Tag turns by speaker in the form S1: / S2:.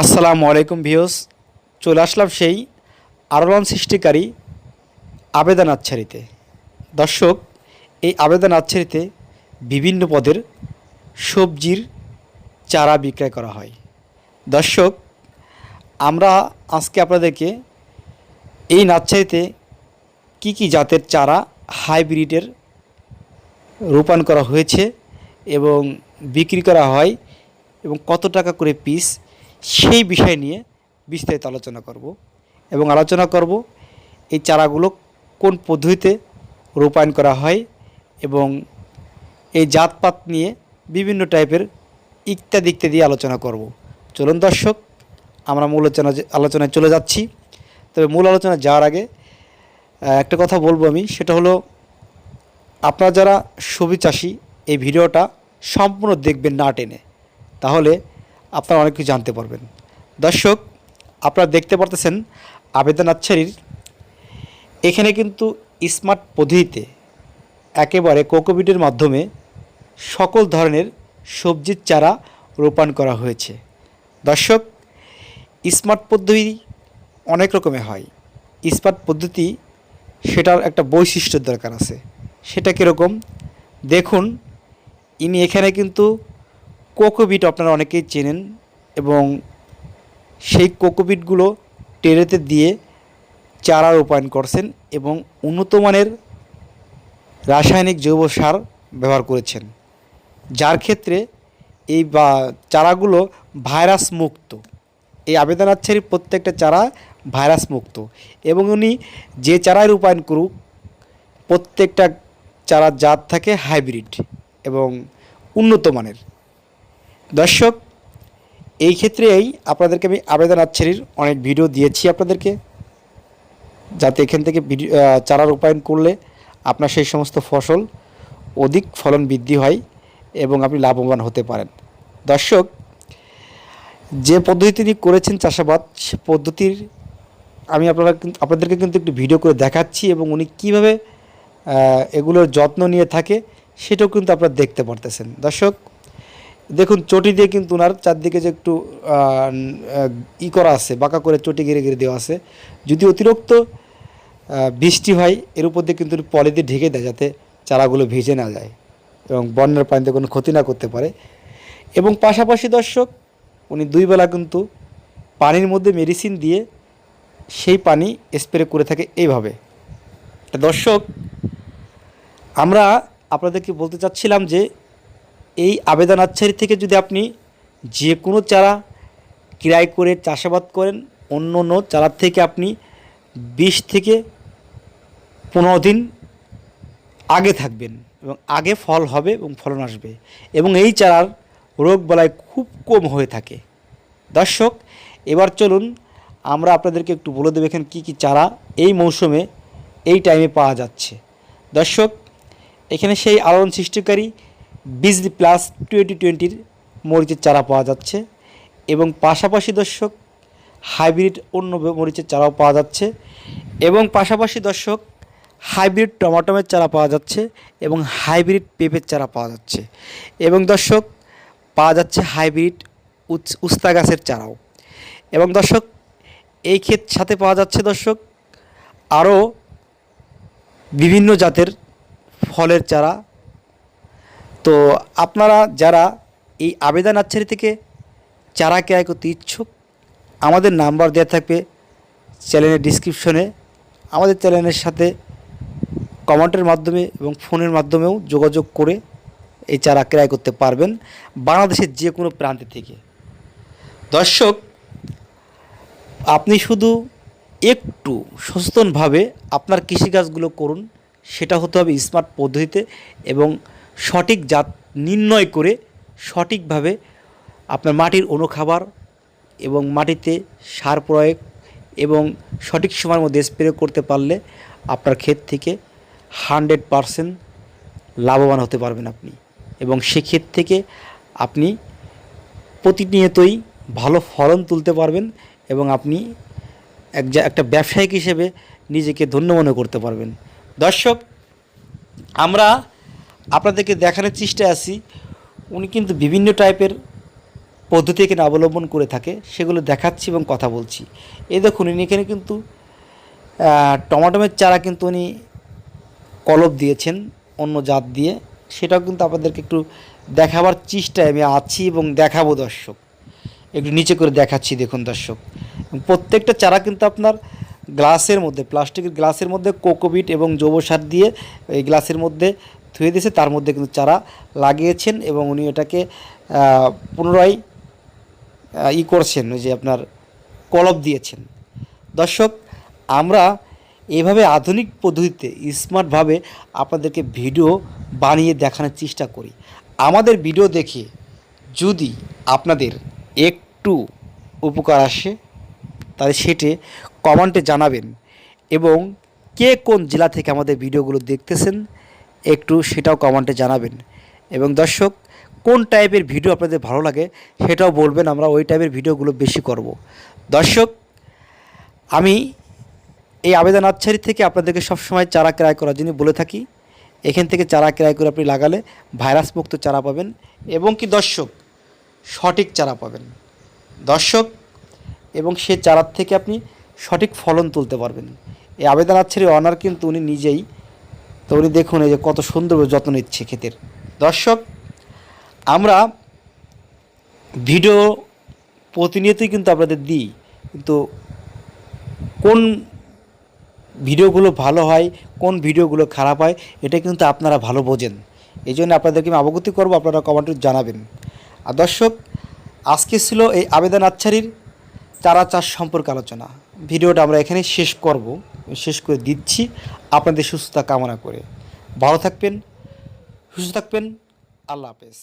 S1: আসসালামু আলাইকুম ভিউস চলে আসলাম সেই আলোড়ন সৃষ্টিকারী আবেদন আচ্ছারিতে। দর্শক, এই আবেদন আচ্ছারিতে বিভিন্ন পদের সবজির চারা বিক্রয় করা হয়। দর্শক, আমরা আজকে আপনাদেরকে এই নার্সারিতে কি কি জাতের চারা হাইব্রিডের রোপণ করা হয়েছে এবং বিক্রি করা হয় এবং কত টাকা করে পিস সেই বিষয় নিয়ে বিস্তারিত আলোচনা করব এবং আলোচনা করব এই চারাগুলো কোন পদ্ধতিতে রূপায়ণ করা হয় এবং এই জাতপাত নিয়ে বিভিন্ন টাইপের ইত্যাদি ইত্যাদি আলোচনা করব। চলুন দর্শক, আমরা মূল আলোচনা আলোচনায় চলে যাচ্ছি। তবে মূল আলোচনা যাওয়ার আগে একটা কথা বলব আমি, সেটা হলো আপনারা যারা সবজি চাষি, এই ভিডিওটা সম্পূর্ণ দেখবেন না টেনে। তাহলে আপনারা অনেক কিছু জানতে পারবেন। দর্শক, আপনারা দেখতে পারতেছেন আবেদন আচ্ছারির। এখানে কিন্তু স্মার্ট পদ্ধতিতে একেবারে কোকোবিটের মাধ্যমে সকল ধরনের সবজির চারা রোপণ করা হয়েছে। দর্শক, স্মার্ট পদ্ধতি অনেক রকমের হয়। স্মার্ট পদ্ধতি সেটার একটা বৈশিষ্ট্যের দরকার আছে। সেটা কীরকম? দেখুন, ইনি এখানে কিন্তু কোকোবিট আপনারা অনেকেই চেনেন এবং সেই কোকোবিটগুলো টেরেতে দিয়ে চারা রূপায়ণ করছেন এবং উন্নত মানের রাসায়নিক জৈব সার ব্যবহার করেছেন, যার ক্ষেত্রে এই বা চারাগুলো ভাইরাস মুক্ত। এই আবেদন আচ্ছারির প্রত্যেকটা চারা ভাইরাস মুক্ত এবং উনি যে চারায় রূপায়ণ করুক, প্রত্যেকটা চারার জাত থাকে হাইব্রিড এবং উন্নত মানের। দর্শক, এই ক্ষেত্রেই আপনাদেরকে আমি আবেদন আচ্ছারির অনেক ভিডিও দিয়েছি আপনাদেরকে, যাতে এখান থেকে ভিডিও চারা রূপায়ণ করলে আপনার সেই সমস্ত ফসল অধিক ফলন বৃদ্ধি হয় এবং আপনি লাভবান হতে পারেন। দর্শক, যে পদ্ধতি তিনি করেছেন চাষাবাদ, সে পদ্ধতির আমি আপনারা আপনাদেরকে কিন্তু একটু ভিডিও করে দেখাচ্ছি এবং উনি কীভাবে এগুলোর যত্ন নিয়ে থাকে, সেটাও কিন্তু আপনারা দেখতে পারতেছেন। দর্শক দেখুন, চটি দিয়ে কিন্তু ওনার চারদিকে যে একটু ই করা আছে, বাঁকা করে চটি গিরে গিরে দেওয়া আছে। যদি অতিরিক্ত বৃষ্টি হয়, এর উপর দিয়ে কিন্তু পলি দিয়ে ঢেকে দেয় যাতে চারাগুলো ভিজে না যায় এবং বন্যার পানিতে কোনো ক্ষতি না করতে পারে। এবং পাশাপাশি দর্শক, উনি দুই বেলা কিন্তু পানির মধ্যে মেডিসিন দিয়ে সেই পানি স্প্রে করে থাকে এইভাবে। দর্শক, আমরা আপনাদেরকে বলতে চাচ্ছিলাম যে এই আবেদন আচ্ছারি থেকে যদি আপনি যে কোনো চারা ক্রয় করে চাষাবাদ করেন, অন্য অন্য চারার থেকে আপনি বিশ থেকে পনেরো দিন আগে থাকবেন এবং আগে ফল হবে এবং ফলন আসবে এবং এই চারার রোগ বালাই খুব কম হয়ে থাকে। দর্শক, এবার চলুন আমরা আপনাদেরকে একটু বলে দেবো এখানে কী কী চারা এই মৌসুমে, এই টাইমে পাওয়া যাচ্ছে। দর্শক, এখানে সেই আলোড়ন সৃষ্টিকারী বিজলি প্লাস টোয়েন্টি টোয়েন্টির মরিচের চারা পাওয়া যাচ্ছে এবং পাশাপাশি দর্শক, হাইব্রিড অন্য মরিচের চারাও পাওয়া যাচ্ছে এবং পাশাপাশি দর্শক, হাইব্রিড টমাটোমের চারা পাওয়া যাচ্ছে এবং হাইব্রিড পেঁপের চারা পাওয়া যাচ্ছে এবং দর্শক, পাওয়া যাচ্ছে হাইব্রিড উস্তা গাছের চারাও এবং দর্শক, এই ক্ষেত সাথে পাওয়া যাচ্ছে দর্শক, আরও বিভিন্ন জাতের ফলের চারা তো আপনারা যারা এই আবেদন আচ্ছারি থেকে চারা ক্রয় করতে ইচ্ছুক, আমাদের নাম্বার দেওয়া থাকবে চ্যানেলের ডিসক্রিপশনে আমাদের চ্যানেলের সাথে কমেন্টের মাধ্যমে এবং ফোনের মাধ্যমেও যোগাযোগ করে এই চারা ক্রয় করতে পারবেন বাংলাদেশের যে কোনো প্রান্ত থেকে। দর্শক, আপনি শুধু একটু সচেতনভাবে আপনার কৃষিকাজগুলো করুন, সেটা হতে হবে স্মার্ট পদ্ধতিতে এবং সঠিক জাত নির্ণয় করে সঠিকভাবে আপনার মাটির অনুখাবার এবং মাটিতে সার প্রয়োগ এবং সঠিক সময়ের মধ্যে স্প্রে করতে পারলে আপনার ক্ষেত থেকে হান্ড্রেড পারসেন্ট লাভবান হতে পারবেন আপনি। এবং সেক্ষেত থেকে আপনি প্রতিনিয়তই ভালো ফলন তুলতে পারবেন এবং আপনি এক একটা ব্যবসায়িক হিসেবে নিজেকে ধন্য মনে করতে পারবেন। দর্শক, আমরা আপনাদেরকে দেখানোর চেষ্টায় আছি। উনি কিন্তু বিভিন্ন টাইপের পদ্ধতি এখানে অবলম্বন করে থাকে, সেগুলো দেখাচ্ছি এবং কথা বলছি। এই দেখুন, উনি এখানে কিন্তু টমাটোমের চারা কিন্তু উনি কলব দিয়েছেন অন্য জাত দিয়ে। সেটাও কিন্তু আপনাদেরকে একটু দেখাবার চেষ্টায় আমি আছি এবং দেখাবো দর্শক। একটু নিচে করে দেখাচ্ছি, দেখুন দর্শক। প্রত্যেকটা চারা কিন্তু আপনার গ্লাসের মধ্যে, প্লাস্টিকের গ্লাসের মধ্যে কোকোবিট এবং জৈব সার দিয়ে এই গ্লাসের মধ্যে ধুয়ে দিয়েছে, তার মধ্যে কিন্তু চারা লাগিয়েছেন এবং উনি এটাকে পুনরায় ই করছেন, ওই যে আপনার কলব দিয়েছেন। দর্শক, আমরা এইভাবে আধুনিক পদ্ধতিতে স্মার্টভাবে আপনাদেরকে ভিডিও বানিয়ে দেখানোর চেষ্টা করি। আমাদের ভিডিও দেখে যদি আপনাদের একটু উপকার আসে, তাহলে সেটি কমেন্টে জানাবেন এবং কে কোন জেলা থেকে আমাদের ভিডিওগুলো দেখতেছেন একটু সেটাও কমেন্টে জানাবেন। এবং দর্শক, কোন টাইপের ভিডিও আপনাদের ভালো লাগে সেটাও বলবেন, আমরা ওই টাইপের ভিডিওগুলো বেশি করব। দর্শক, আমি এই আবেদন আচ্ছারি থেকে আপনাদেরকে সবসময় চারা ক্রয় করার জন্য বলে থাকি, এখান থেকে চারা ক্রয় করে আপনি লাগালে ভাইরাস মুক্ত চারা পাবেন এবং কি দর্শক, সঠিক চারা পাবেন। দর্শক, এবং সে চারার থেকে আপনি সঠিক ফলন তুলতে পারবেন। এই আবেদন আচ্ছারি অনার কিন্তু উনি নিজেই তো উনি দেখুন এই যে কত সুন্দর যত্ন নিচ্ছে ক্ষেতের। দর্শক, আমরা ভিডিও প্রতিনিয়তই কিন্তু আপনাদের দিই, কিন্তু কোন ভিডিওগুলো ভালো হয়, কোন ভিডিওগুলো খারাপ হয়, এটা কিন্তু আপনারা ভালো বোঝেন। এই জন্য আপনাদেরকে আমি অবগতি করব, আপনারা কমেন্টে জানাবেন। আর দর্শক, আজকে ছিল এই আবেদন আচ্ছারির চারা চাষ সম্পর্কে আলোচনা। ভিডিওটা আমরা এখানে শেষ করব, শেষ করে দিচ্ছি। আপনাদের সুস্থতা কামনা করে। ভালো থাকবেন, সুস্থ থাকবেন। আল্লাহ হাফেজ।